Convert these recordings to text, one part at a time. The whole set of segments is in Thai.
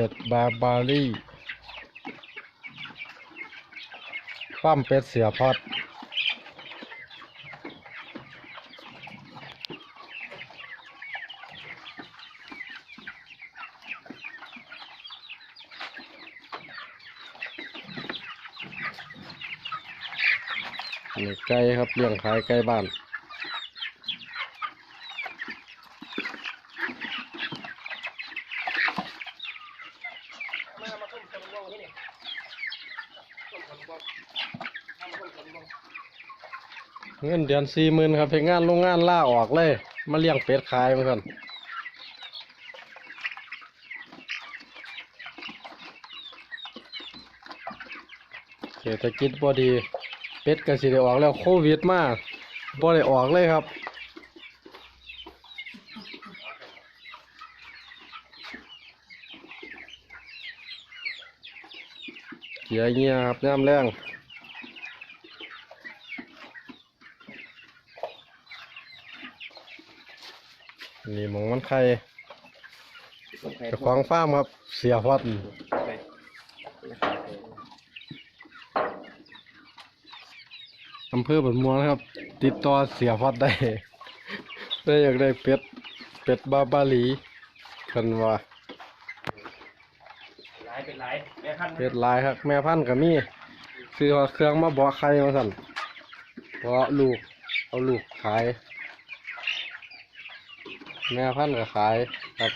เป็ดบาบารี่ฟาร์มเป็ดเสือพอดนี่ไก่ครับเลี้ยงขายไก่บ้าน มามาพุ่มตะลุงที่นี่พุ่มตะลุงมามาพุ่มตะลุง เงินเดือนสี่หมื่นครับเพงงานโรงงานล่าออกเลย มาเลี้ยงเป็ดขายเหมือนกันเศรษฐกิจบ่ดี เป็ดก็สิได้ออกแล้วโควิดมากบ่ได้ออกเลยครับ เกียเงียครับย่ำแรงนี่มองมันไข่จ้าของฟ้ามครับ เสียวัดอำเภอบันมวนะครับ ติดต่อเสียวัดได้ได้อยากได้เป็ด เป็ดบาบาลีกันว่าายเป็นหลายแม่พันธุ์เป็ดหลายครับ แม่พันธุ์ก็มีซื้อเครื่องมาเบาะไข่มาสั่นเบาะลูก เอาลูกขาย แม่พันธุ์ก็ขายครับ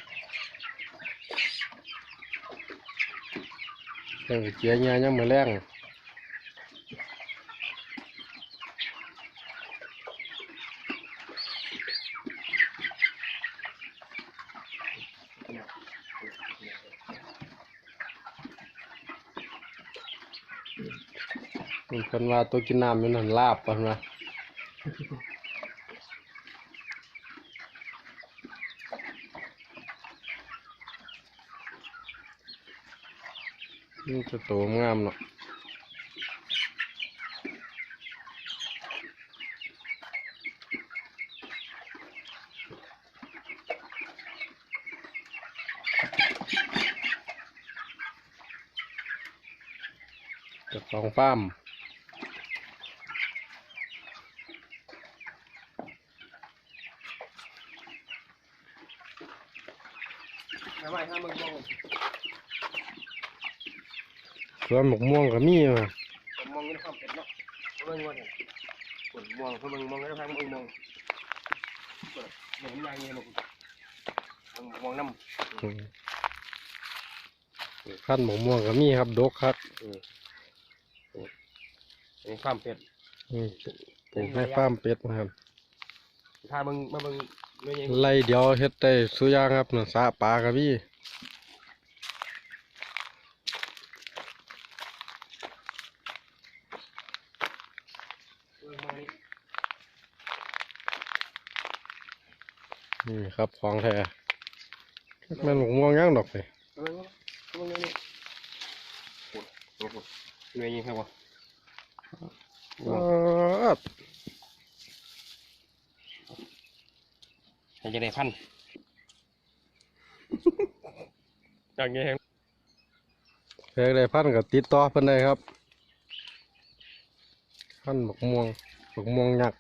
เรื่องเจียเงียยังมือแรง มันคนว่าตัวกินน้ำมันนั่นลาบปะนะนี่จะโตงามเนาะจ้าของฟ้าม มาใหม่ห้ามึงมองสวนหมกม่วงก็มีมาผมมองนี่ความเป็ดเนาะเบิ่งว่าเนี่ยปวดมองเพิ่งมองแล้วพังมึงมองเปิดเหมือนยางเงี้ยลูกมองน้ำอืมขั้นหมกม่วงก็มีครับดกครับเป็นความเป็ดอืมปลูกให้ฟาร์มเป็ดนะครับถ้ามึงมามึงเงี้ย ไล่เดียวเฮ็ดได้สุอยางครับน่ะสาปลากะพี่เบิ่งมานี่นี่ครับของแท้แม่นหมกม่วงย่างดอกเลยเบิ่งมาเบิ่งนี่ปวดปวดปวดเงี้ยยิงครับวะ มันจะได้พันอย่างเงี้ยแพงได้พันกับติดต่อเพิ่นได้ครับ พันบกม่วงบกม่วงหนัก